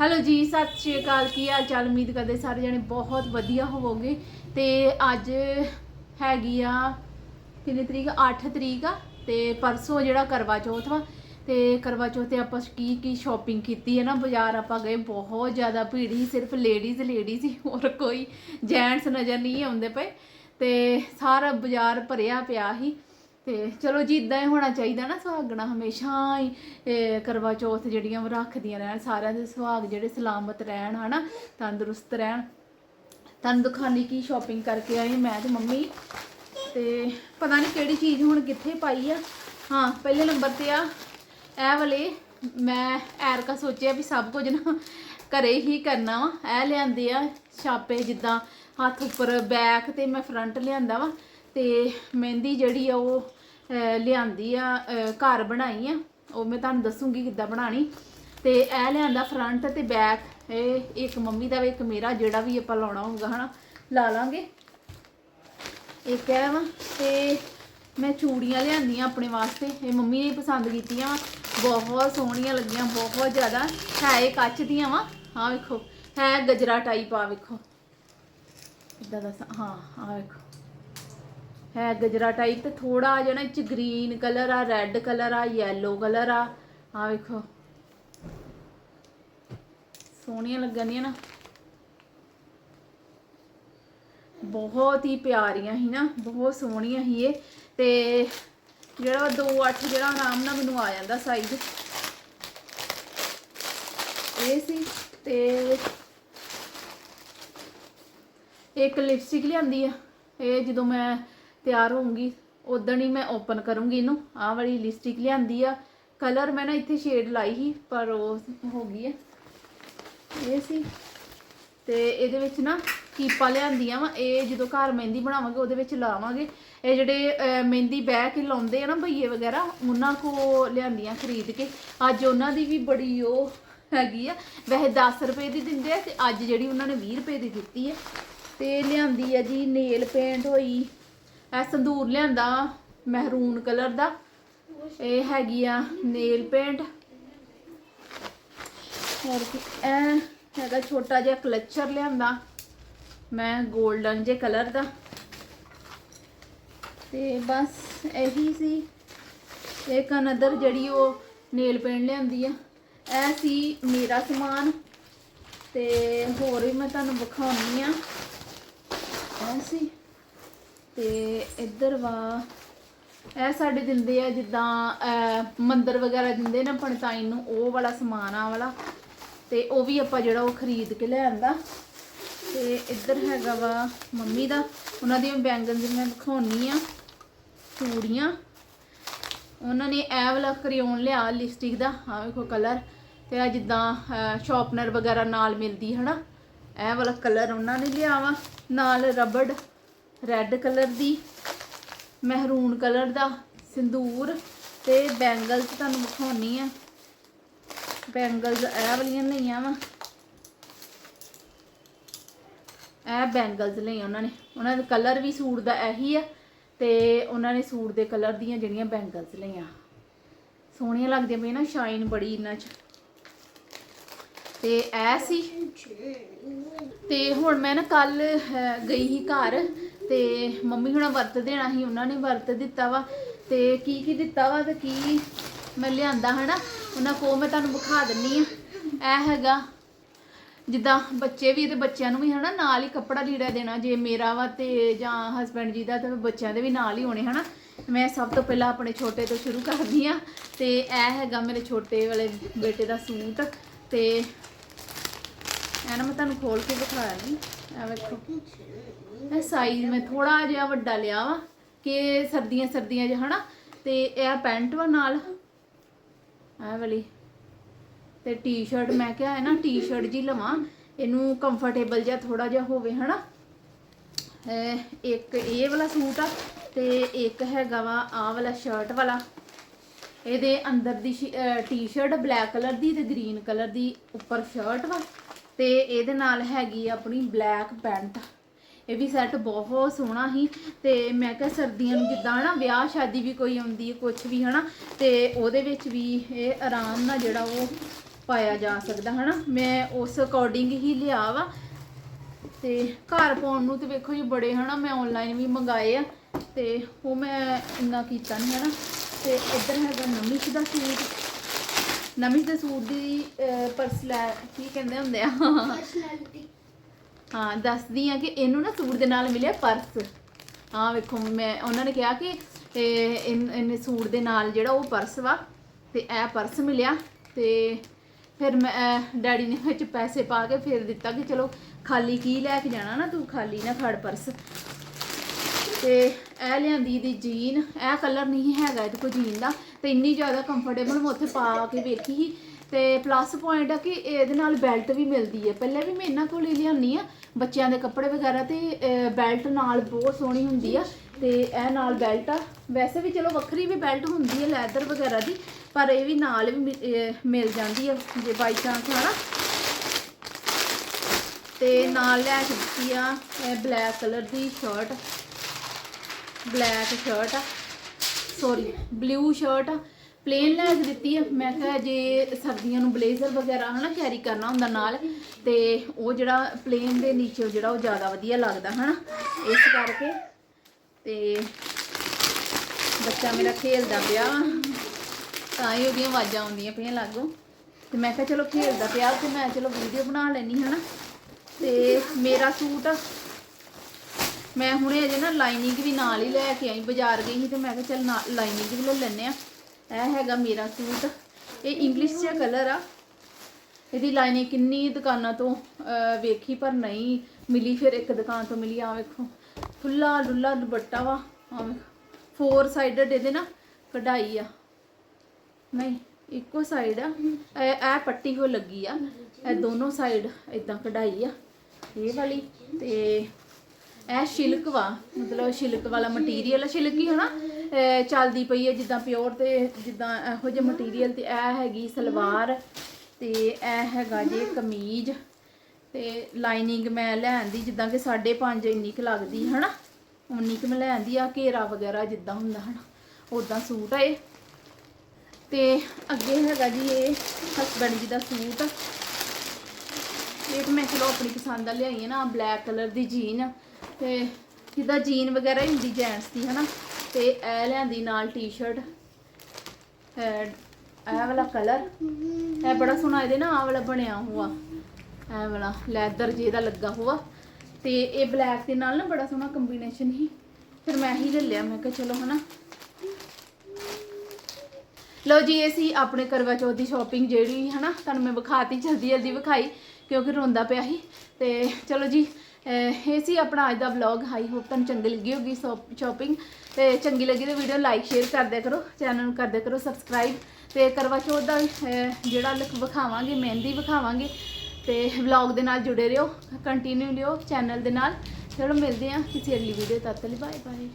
Hello ਜੀ, ਸਤਿ ਸ਼੍ਰੀ ਅਕਾਲ। ਕੀ ਹਾਲ ਚਾਲ? ਉਮੀਦ ਕਰਦੇ ਸਾਰੇ ਜਣੇ ਬਹੁਤ ਵਧੀਆ ਹੋਵੋਗੇ। ਤੇ ਅੱਜ ਹੈਗੀ ਆ, ਕਿੰਨੀ ਤਰੀਕ? 8 ਤਰੀਕ ਆ। ਤੇ ਪਰਸੋਂ ਜਿਹੜਾ ਕਰਵਾ ਚੌਥ ਵਾ। ਤੇ ਕਰਵਾ ਚੌਥ ਤੇ ਆਪਾਂ ਕੀ ਕੀ ਸ਼ਾਪਿੰਗ ਕੀਤੀ ਹੈ ਨਾ? ਬਾਜ਼ਾਰ ਆਪਾਂ ਗਏ, ਬਹੁਤ ਜ਼ਿਆਦਾ ਭੀੜ ਸੀ। ਸਿਰਫ ਲੇਡੀਜ਼ ਲੇਡੀਜ਼ ਹੀ, ਹੋਰ ਕੋਈ ਜੈਂਟਸ ਨਜ਼ਰ ਨਹੀਂ ਆਉਂਦੇ ਪਏ। ਤੇ ਸਾਰਾ ਬਾਜ਼ਾਰ ਭਰਿਆ ਪਿਆ ਸੀ। ਤੇ ਚਲੋ ਜੀ ਇਦਾਂ ਹੀ ਹੋਣਾ ਚਾਹੀਦਾ ਨਾ ਸੁਹਾਗਣਾ ਹਮੇਸ਼ਾ ਹੀ ਇਹ ਕਰਵਾ ਚੌਥ ਜਿਹੜੀਆਂ ਉਹ ਰੱਖਦੀਆਂ ਰਹਿਣ, ਸਾਰਿਆਂ ਦੇ ਸੁਹਾਗ ਜਿਹੜੇ ਸਲਾਮਤ ਰਹਿਣ, ਹਨਾ, ਤੰਦਰੁਸਤ ਰਹਿਣ। ਤੁਹਾਨੂੰ ਦਿਖਾਣੀ ਕੀ ਸ਼ਾਪਿੰਗ ਕਰਕੇ ਆਈ ਮੈਂ ਤੇ ਮੰਮੀ। ਤੇ ਪਤਾ ਨਹੀਂ ਕਿਹੜੀ ਚੀਜ਼ ਹੁਣ ਕਿੱਥੇ ਪਾਈ ਆ। ਹਾਂ, ਪਹਿਲੇ ਨੰਬਰ ਤੇ ਆ। ਇਹ ਵਾਲੇ ਮੈਂ ਐਰਕਾ ਸੋਚਿਆ ਵੀ ਸਭ ਕੁਝ ਨਾ ਘਰੇ ਹੀ ਕਰਨਾ ਵਾ। ਇਹ ਲਿਆਂਦੇ ਆ ਛਾਪੇ ਜਿੱਦਾਂ ਹੱਥ ਉੱਪਰ ਬੈਕ ਤੇ ਮੈਂ ਫਰੰਟ ਲਿਆਂਦਾ ਵਾ। ਤੇ ਮਹਿੰਦੀ ਜਿਹੜੀ ਆ ਉਹ ਲਿਆਂਦੀ ਆ ਘਰ ਬਣਾਈ ਆ। ਉਹ ਮੈਂ ਤੁਹਾਨੂੰ ਦੱਸੂਗੀ ਕਿੱਦਾਂ ਬਣਾਣੀ ਤੇ ਇਹ ਲਿਆਂਦਾ ਫਰੰਟ ਤੇ ਬੈਕ ਇਹ ਇੱਕ ਮੰਮੀ ਦਾ ਵੀ, ਇੱਕ ਮੇਰਾ, ਜਿਹੜਾ ਵੀ ਆਪਾਂ ਲਾਉਣਾ ਹੋਊਗਾ, ਹਨਾ, ਲਾ ਲਾਂਗੇ। ਇੱਕ ਹੈ ਵਾ? ਤੇ ਮੈਂ ਚੂੜੀਆਂ ਲਿਆਂਦੀਆਂ ਆਪਣੇ ਵਾਸਤੇ। ਇਹ ਮੰਮੀ ਨੇ ਪਸੰਦ ਕੀਤੀਆਂ ਵਾ। ਬਹੁਤ ਸੋਹਣੀਆਂ ਲੱਗੀਆਂ, ਬਹੁਤ ਜ਼ਿਆਦਾ। ਹੈ ਇਹ ਕੱਚ ਦੀਆਂ ਵਾ। ਹਾਂ ਵੇਖੋ, ਹੈ ਗਜਰਾ ਟਾਈਪ ਆ ਵੇਖੋ। ਇਦਾਂ ਦਾ ਸ- ਹਾਂ ਆ ਵੇਖੋ। ਹੈ ਗਜਰਾ ਟਾਈਪ ਤੇ ਥੋੜਾ ਜਿਹਾ ਨਾ ਇਹ ਚ ਗ੍ਰੀਨ ਕਲਰ ਆ ਰੈੱਡ ਕਲਰ ਆ ਯੈਲੋ ਕਲਰ ਆ। ਆ ਵੇਖੋ। ਸੋਹਣੀਆਂ ਲੱਗਣੀਆਂ ਨਾ। ਬਹੁਤ ਹੀ ਪਿਆਰੀਆਂ ਸੀ ਨਾ, ਬਹੁਤ ਸੋਹਣੀਆਂ ਸੀ ਇਹ। ਤੇ ਜਿਹੜਾ 2-8 ਜਿਹੜਾ ਆਰਾਮ ਨਾਲ ਮੈਨੂੰ ਆ ਜਾਂਦਾ ਸਾਈਜ਼ ਇਹ ਸੀ ਤੇ ਇੱਕ ਲਿਪਸਟਿਕ ਲਿਆਂਦੀ ਆ। ਇਹ ਜਦੋਂ ਮੈਂ ਤਿਆਰ ਹੋਊਂਗੀ ਉਦੋਂ ਹੀ ਮੈਂ ਓਪਨ ਕਰੂੰਗੀ ਇਹਨੂੰ। ਆਹ ਵਾਲੀ ਲਿਪਸਟਿਕ ਲਿਆਂਦੀ ਆ। ਕਲਰ ਮੈਂ ਨਾ ਇੱਥੇ ਸ਼ੇਡ ਲਾਈ ਸੀ, ਪਰ ਉਹ ਹੋ ਗਈ ਹੈ ਇਹ ਸੀ। ਤੇ ਇਹਦੇ ਵਿੱਚ ਨਾ ਕੀਪਾਂ ਲਿਆਂਦੀਆਂ ਵਾ। ਇਹ ਜਦੋਂ ਘਰ ਮਹਿੰਦੀ ਬਣਾਵਾਂਗੇ, ਉਹਦੇ ਵਿੱਚ ਲਾਵਾਂਗੇ। ਇਹ ਜਿਹੜੇ ਮਹਿੰਦੀ ਬਹਿ ਕੇ ਲਾਉਂਦੇ ਆ ਨਾ ਭਈਏ ਵਗੈਰਾ, ਉਹਨਾਂ ਕੋ ਲਿਆਂਦੀਆਂ ਖਰੀਦ ਕੇ। ਅੱਜ ਉਹਨਾਂ ਦੀ ਵੀ ਬੜੀ ਉਹ ਹੈਗੀ ਆ। ਵੈਸੇ 10 ਰੁਪਏ ਦੀ ਦਿੰਦੇ ਆ ਤੇ ਅੱਜ ਜਿਹੜੀ ਉਹਨਾਂ ਨੇ 20 ਰੁਪਏ ਦੀ ਦਿੱਤੀ ਆ। ਤੇ ਲਿਆਂਦੀ ਆ ਜੀ, ਨੇਲ ਪੇਂਟ ਹੋਈ ਇਹ ਸੰਦੂਰ ਲਿਆਂਦਾ ਮਹਿਰੂਨ ਕਲਰ ਦਾ। ਇਹ ਹੈਗੀ ਆ ਨੇਲ ਪੇਂਟ। ਹੋਰ ਕੀ, ਇਹ ਹੈਗਾ ਛੋਟਾ ਜਿਹਾ ਕਲਚਰ ਲਿਆਂਦਾ, ਮੈਂ 골ਡਨ ਜੇ ਕਲਰ ਦਾ। ਤੇ ਬਸ ਇਹੀ ਸੀ। ਇੱਕ ਅਨਦਰ ਜਿਹੜੀ ਉਹ ਨੇਲ ਪੇਂਟ ਲਿਆਂਦੀ ਆ। ਇਹ ਸੀ ਮੇਰਾ ਸਮਾਨ। ਤੇ ਹੋਰ ਵੀ ਮੈਂ ਤੁਹਾਨੂੰ ਵਿਖਾਉਣੀ ਆ। ਇਹ ਸੀ। ਤੇ ਇੱਧਰ ਵਾ, ਇਹ ਸਾਡੇ ਦਿੰਦੇ ਆ ਜਿੱਦਾਂ ਮੰਦਰ ਵਗੈਰਾ ਦਿੰਦੇ ਨਾ ਪੰਡਤਾਈ ਨੂੰ, ਉਹ ਵਾਲਾ ਸਮਾਨ ਆ ਵਾਲਾ। ਤੇ ਉਹ ਵੀ ਆਪਾਂ ਜਿਹੜਾ ਉਹ ਖਰੀਦ ਕੇ ਲੈ ਆਂਦਾ। ਤੇ ਇੱਧਰ ਹੈਗਾ ਵਾ ਮੰਮੀ ਦਾ, ਉਹਨਾਂ ਦੀਆਂ ਬੈਂਗਨ ਮੈਂ ਦਿਖਾਉਣੀ ਆ, ਚੂੜੀਆਂ। ਉਹਨਾਂ ਨੇ ਇਹ ਵਾਲਾ ਕਰਿਓਨ ਲਿਆ, ਲਿਪਸਟਿਕ ਦਾ ਆ ਵੇਖੋ ਕਲਰ। ਤੇ ਆ ਜਿੱਦਾਂ ਸ਼ਾਰਪਨਰ ਵਗੈਰਾ ਨਾਲ ਮਿਲਦੀ, ਹਨਾ? ਇਹ ਵਾਲਾ ਕਲਰ ਉਹਨਾਂ ਨੇ ਲਿਆ ਵਾ, ਨਾਲ ਰਬੜ। ਰੈੱਡ ਕਲਰ ਦੀ ਮਹਿਰੂਨ ਕਲਰ ਦਾ, ਸਿੰਦੂਰ ਤੇ ਬੈਂਗਲਸ ਤੁਹਾਨੂੰ ਵਿਖਾਉਣੀ ਆ। ਬੈਂਗਲਸ ਇਹ ਵਾਲੀਆਂ ਲਈਆਂ ਵਾ। ਇਹ ਬੈਂਗਲਸ ਲਈ ਉਹਨਾਂ ਨੇ। ਉਹਨਾਂ ਦਾ ਕਲਰ ਵੀ ਸੂਟ ਦਾ ਇਹੀ ਆ ਤੇ ਉਹਨਾਂ ਨੇ ਸੂਟ ਦੇ ਕਲਰ ਦੀਆਂ ਜਿਹੜੀਆਂ ਬੈਂਗਲਸ ਲਈਆਂ। ਸੋਹਣੀਆਂ ਲੱਗਦੀਆਂ ਪਈਆਂ ਨਾ ਸ਼ਾਈਨ ਬੜੀ ਇਹਨਾਂ 'ਚ। ਤੇ ਇਹ ਸੀ। ਤੇ ਹੁਣ ਮੈਂ ਨਾ ਕੱਲ ਗਈ ਸੀ ਘਰ। ਤੇ ਮੰਮੀ ਹੁਣਾਂ ਵਰਤ ਦੇਣਾ ਸੀ, ਉਹਨਾਂ ਨੇ ਵਰਤ ਦਿੱਤਾ ਵਾ। ਤੇ ਕੀ ਕੀ ਦਿੱਤਾ ਵਾ ਤੇ ਕੀ ਮੈਂ ਲਿਆਂਦਾ ਹਨਾ, ਉਹਨਾਂ ਕੋ ਮੈਂ ਤੁਹਾਨੂੰ ਵਿਖਾ ਦਿੰਨੀ ਆ। ਇਹ ਹੈਗਾ, ਜਿੱਦਾਂ ਬੱਚੇ ਵੀ ਤੇ ਬੱਚਿਆਂ ਨੂੰ ਵੀ ਹਨਾ, ਨਾਲ ਹੀ ਕੱਪੜਾ ਲੀੜਾ ਦੇਣਾ, ਜੇ ਮੇਰਾ ਵਾ ਤੇ ਜਾਂ ਹਸਬੰਡ ਜੀ ਦਾ, ਤੇ ਬੱਚਿਆਂ ਦੇ ਵੀ ਨਾਲ ਹੀ ਹੋਣੇ ਹਨਾ। ਮੈਂ ਸਭ ਤੋਂ ਪਹਿਲਾਂ ਆਪਣੇ ਛੋਟੇ ਤੋਂ ਸ਼ੁਰੂ ਕਰਦੀ ਆ। ਤੇ ਇਹ ਹੈਗਾ ਮੇਰੇ ਛੋਟੇ ਵਾਲੇ ਬੇਟੇ ਦਾ ਸੂਟ। ਤੇ ਇਹ ਨਾ ਮੈਂ ਤੁਹਾਨੂੰ ਖੋਲ ਕੇ ਵਿਖਾ ਨਹੀਂ ਇਹ ਵੇਖੋ। ਇਹ ਸਾਈਜ਼ ਮੈਂ ਥੋੜਾ ਜਿਹਾ ਵੱਡਾ ਲਿਆ ਵਾ, ਕਿ ਸਰਦੀਆਂ ਸਰਦੀਆਂ ਜਿਹਾ, ਹਨਾ? ਤੇ ਇਹ ਪੈਂਟ ਵਾ ਨਾਲ। ਇਹ ਵਾਲੀ। ਤੇ ਟੀ-ਸ਼ਰਟ ਮੈਂ ਕਿਹਾ ਹੈ ਨਾ ਟੀ-ਸ਼ਰਟ ਜੀ ਲਵਾਂ। ਇਹਨੂੰ ਕੰਫਰਟੇਬਲ ਜਿਹਾ ਥੋੜਾ ਜਿਹਾ ਹੋਵੇ, ਹਨਾ? ਇਹ ਇੱਕ ਇਹ ਵਾਲਾ ਸੂਟ ਆ, ਤੇ ਇੱਕ ਹੈਗਾ ਵਾ ਆਹ ਵਾਲਾ ਸ਼ਰਟ ਵਾਲਾ। ਇਹਦੇ ਅੰਦਰ ਦੀ ਟੀ-ਸ਼ਰਟ ਬਲੈਕ ਕਲਰ ਦੀ ਤੇ ਗ੍ਰੀਨ ਕਲਰ ਦੀ ਉੱਪਰ ਸ਼ਰਟ ਵਾ। ਤੇ ਇਹਦੇ ਨਾਲ ਹੈਗੀ ਆਪਣੀ ਬਲੈਕ ਪੈਂਟ ਇਹ ਵੀ ਸੈੱਟ ਬਹੁਤ ਸੋਹਣਾ ਸੀ ਤੇ ਮੈਂ ਕਿਹਾ ਸਰਦੀਆਂ ਨੂੰ ਜਿੱਦਾਂ ਨਾ ਵਿਆਹ ਸ਼ਾਦੀ ਵੀ ਕੋਈ ਆਉਂਦੀ ਹੈ ਕੁਝ ਵੀ ਹਨਾ, ਤੇ ਉਹਦੇ ਵਿੱਚ ਵੀ ਇਹ ਆਰਾਮ ਨਾਲ ਜਿਹੜਾ ਉਹ ਪਾਇਆ ਜਾ ਸਕਦਾ ਹਨਾ। ਮੈਂ ਉਸ ਅਕੋਰਡਿੰਗ ਹੀ ਲਿਆ ਵਾ। ਤੇ ਘਰ ਪਾਉਣ ਨੂੰ ਤੇ ਵੇਖੋ ਜੀ ਬੜੇ ਹਨਾ, ਮੈਂ ਆਨਲਾਈਨ ਵੀ ਮੰਗਾਏ ਆ, ਤੇ ਉਹ ਮੈਂ ਇੰਨਾ ਕੀਤਾ ਨਹੀਂ ਹਨਾ। ਤੇ ਇੱਧਰ ਹੈਗਾ ਨਮਿਸ਼ ਦਾ ਸੂਟ। ਨਮਿਸ਼ ਦੇ ਸੂਟ ਦੀ ਪਰਸ ਲੈ ਕੀ ਕਹਿੰਦੇ ਹੁੰਦੇ ਆ? ਪਰਸਨੈਲਿਟੀ ਹਾਂ ਦੱਸਦੀ ਆ ਕਿ ਇਹਨੂੰ ਨਾ ਸੂਟ ਦੇ ਨਾਲ ਮਿਲਿਆ ਪਰਸ ਹਾਂ ਵੇਖੋ ਮੈਂ ਉਹਨਾਂ ਨੇ ਕਿਹਾ ਕਿ ਇਹਨੇ ਸੂਟ ਦੇ ਨਾਲ ਜਿਹੜਾ ਉਹ ਪਰਸ ਵਾ ਤੇ ਇਹ ਪਰਸ ਮਿਲਿਆ ਤੇ ਫਿਰ ਮੈਂ ਡੈਡੀ ਨੇ ਵਿੱਚ ਪੈਸੇ ਪਾ ਕੇ ਫਿਰ ਦਿੱਤਾ ਕਿ ਚਲੋ ਖਾਲੀ ਕੀ ਲੈ ਕੇ ਜਾਣਾ ਨਾ ਤੂੰ ਖਾਲੀ ਨਾ ਫੜ ਪਰਸ ਤੇ ਇਹ ਲਿਆਂਦੀ ਦੀ ਜੀਨ ਇਹ ਕਲਰ ਨਹੀਂ ਹੈਗਾ ਇਹਦੇ ਕੋਲ ਜੀਨ ਦਾ। ਤੇ ਇੰਨੀ ਜ਼ਿਆਦਾ ਕੰਫਰਟੇਬਲ ਮੈਂ ਉੱਥੇ ਪਾ ਕੇ ਵੇਖੀ ਸੀ। ਤੇ ਪਲੱਸ ਪੁਆਇੰਟ ਆ ਕਿ ਇਹਦੇ ਨਾਲ ਬੈਲਟ ਵੀ ਮਿਲਦੀ ਹੈ ਪਹਿਲਾਂ ਵੀ ਮੈਂ ਇਹਨਾਂ ਕੋਲ ਹੀ ਲਿਆਉਂਦੀ ਆ, ਬੱਚਿਆਂ ਦੇ ਕੱਪੜੇ ਵਗੈਰਾ ਤੇ ਬੈਲਟ ਨਾਲ ਬਹੁਤ ਸੋਹਣੀ ਹੁੰਦੀ ਆ। ਤੇ ਇਹ ਨਾਲ ਬੈਲਟ ਆ। ਵੈਸੇ ਵੀ ਚਲੋ ਵੱਖਰੀ ਵੀ ਬੈਲਟ ਹੁੰਦੀ ਹੈ ਲੈਦਰ ਵਗੈਰਾ ਦੀ, ਪਰ ਇਹ ਵੀ ਨਾਲ ਵੀ ਮਿਲ ਜਾਂਦੀ ਆ, ਜੇ ਬਾਈ ਚਾਂਸ ਹਨਾ। ਤੇ ਨਾਲ ਲੈ ਕੇ ਦਿੱਤੀ ਆ ਬਲੈਕ ਕਲਰ ਦੀ ਸ਼ਰਟ ਬਲੈਕ ਸ਼ਰਟ ਆ। ਸੌਰੀ ਬਲੂ ਸ਼ਰਟ ਆ। ਪਲੇਨ ਲੈ ਕੇ ਦਿੱਤੀ ਆ। ਮੈਂ ਕਿਹਾ ਜੇ ਸਰਦੀਆਂ ਨੂੰ ਬਲੇਜ਼ਰ ਵਗੈਰਾ ਹਨਾ ਕੈਰੀ ਕਰਨਾ ਹੁੰਦਾ ਨਾਲ, ਤੇ ਉਹ ਜਿਹੜਾ ਪਲੇਨ ਦੇ ਨੀਚੇ ਜਿਹੜਾ ਉਹ ਜ਼ਿਆਦਾ ਵਧੀਆ ਲੱਗਦਾ, ਹਨਾ? ਇਸ ਕਰਕੇ ਤੇ ਬੱਚਾ ਮੇਰਾ ਖੇਲਦਾ ਪਿਆ। ਤਾਂ ਹੀ ਉਹਦੀਆਂ ਆਵਾਜ਼ਾਂ ਆਉਂਦੀਆਂ ਪਈਆਂ ਲਾਗੋਂ। ਤੇ ਮੈਂ ਕਿਹਾ ਚਲੋ ਖੇਲਦਾ ਪਿਆ ਤੇ ਮੈਂ ਚਲੋ ਵੀਡੀਓ ਬਣਾ ਲੈਣੀ ਹਨਾ? ਤੇ ਮੇਰਾ ਸੂਟ ਮੈਂ ਹੁਣੇ ਅਜੇ ਨਾ ਲਾਈਨਿੰਗ ਵੀ ਨਾਲ ਹੀ ਲੈ ਕੇ ਆਈ, ਬਾਜ਼ਾਰ ਗਈ ਸੀ ਤੇ ਮੈਂ ਕਿਹਾ ਚੱਲ ਲਾਈਨਿੰਗ ਵੀ ਲੈ ਲੈਨੇ ਆ ਇਹ ਹੈਗਾ ਮੇਰਾ ਸੂਟ। ਇਹ ਇੰਗਲਿਸ਼ ਜਿਹਾ ਕਲਰ ਆ। ਇਹਦੀ ਲਾਈਨਿੰਗ ਕਿੰਨੀ ਦੁਕਾਨਾਂ ਤੋਂ ਵੇਖੀ ਪਰ ਨਹੀਂ ਮਿਲੀ, ਫਿਰ ਇੱਕ ਦੁਕਾਨ ਤੋਂ ਮਿਲੀ ਆ ਵੇਖੋ। ਖੁੱਲਾ ਲੁੱਲਾ ਦੁਪੱਟਾ ਵਾ ਆ ਵੇਖੋ। ਫੋਰ ਸਾਈਡਡ ਇਹਦੇ ਨਾ ਕਢਾਈ ਆ। ਨਹੀਂ, ਇੱਕੋ ਸਾਈਡ ਆ। ਇਹ ਇਹ ਪੱਟੀ ਹੋ ਲੱਗੀ ਆ। ਇਹ ਦੋਨੋਂ ਸਾਈਡ ਇਦਾਂ ਕਢਾਈ ਆ, ਇਹ ਵਾਲੀ ਤੇ ਇਹ ਸ਼ਿਲਕ ਵਾ, ਮਤਲਬ ਸ਼ਿਲਕ ਵਾਲਾ ਮਟੀਰੀਅਲ ਸ਼ਿਲਕ ਹੀ ਹਨਾ ਅਹ ਚੱਲਦੀ ਪਈ ਹੈ ਜਿੱਦਾਂ ਪਿਓਰ ਤੇ ਜਿੱਦਾਂ ਇਹੋ ਜਿਹੇ ਮਟੀਰੀਅਲ ਤੇ ਇਹ ਹੈਗੀ ਸਲਵਾਰ ਤੇ ਇਹ ਹੈਗਾ ਜੀ ਕਮੀਜ਼ ਤੇ ਲਾਈਨਿੰਗ ਮੈਂ ਲੈਣ ਦੀ ਜਿੱਦਾਂ ਕਿ 5.5 ਇੰਨੀ ਕੁ ਲੱਗਦੀ, ਹਨਾ? ਉਨੀ ਕੁ ਮੈਂ ਲੈਣ ਦੀ ਆ, ਘੇਰਾ ਵਗੈਰਾ ਜਿੱਦਾਂ ਹੁੰਦਾ, ਹਨਾ? ਉਦਾਂ ਸੂਟ ਆ ਇਹ। ਤੇ ਅੱਗੇ ਹੈਗਾ ਜੀ ਇਹ ਹਸਬੈਂਡ ਜੀ ਦਾ ਸੂਟ। ਇਹ ਮੈਂ ਚਲੋ ਆਪਣੀ ਪਸੰਦ ਦਾ ਲਿਆਈ ਹੈ ਨਾ ਬਲੈਕ ਕਲਰ ਦੀ ਜੀਨ। ਤੇ ਜਿੱਦਾਂ ਜੀਨ ਵਗੈਰਾ ਹੀ ਹੁੰਦੀ ਜੈਂਟਸ ਦੀ, ਹਨਾ? ਤੇ ਇਹ ਲਿਆਂਦੀ ਨਾਲ ਟੀ-ਸ਼ਰਟ ਇਹ ਵਾਲਾ ਕਲਰ ਇਹ ਬੜਾ ਸੋਹਣਾ ਇਹਦੇ ਨਾ, ਆਹ ਵਾਲਾ ਬਣਿਆ ਹੋਆ। ਇਹ ਵਾਲਾ ਲੈਦਰ ਜਿਹਦਾ ਲੱਗਾ ਹੋਆ। ਤੇ ਇਹ ਬਲੈਕ ਦੇ ਨਾਲ ਨਾ ਬੜਾ ਸੋਹਣਾ ਕੰਬੀਨੇਸ਼ਨ ਹੀ ਫਿਰ ਮੈਂ ਹੀ ਲੈ ਲਿਆ, ਮੈਂ ਕਿਹਾ ਚਲੋ, ਹਨਾ? ਲਓ ਜੀ, ਇਹ ਸੀ ਆਪਣੇ ਕਰਵਾ ਚੌਥ ਦੀ ਸ਼ਾਪਿੰਗ ਜਿਹੜੀ, ਹਨਾ? ਤੁਹਾਨੂੰ ਮੈਂ ਵਿਖਾਤੀ ਜਲਦੀ ਜਲਦੀ ਵਿਖਾਈ, ਕਿਉਂਕਿ ਰੋਂਦਾ ਪਿਆ ਸੀ। ਤੇ ਚਲੋ ਜੀ ਇਹ ਸੀ ਆਪਣਾ ਅੱਜ ਦਾ ਵਲੌਗ ਹਾਈ ਹੋਪ ਤੁਹਾਨੂੰ ਚੰਗੀ ਲੱਗੀ ਹੋਗੀ ਸ਼ਾਪਿੰਗ ਤੇ ਚੰਗੀ ਲੱਗੀ ਤਾਂ ਵੀਡੀਓ ਲਾਈਕ ਸ਼ੇਅਰ ਕਰ ਕਰੋ। ਚੈਨਲ ਨੂੰ ਕਰ ਕਰੋ ਸਬਸਕ੍ਰਾਈਬ ਤੇ ਕਰਵਾ ਚੌਥ ਦਾ ਜਿਹੜਾ ਲਿਖ ਵਿਖਾਵਾਂਗੇ, ਮਹਿੰਦੀ ਵਿਖਾਵਾਂਗੇ। ਤੇ ਵਲੌਗ ਦੇ ਨਾਲ ਜੁੜੇ ਰਹੋ। ਕੰਟੀਨਿਊ ਲਿਓ ਚੈਨਲ ਦੇ ਨਾਲ। ਚਲੋ ਮਿਲਦੇ ਹਾਂ ਕਿਸੇ ਅਗਲੀ ਵੀਡੀਓ ਤੱਕ ਲਈ। Bye bye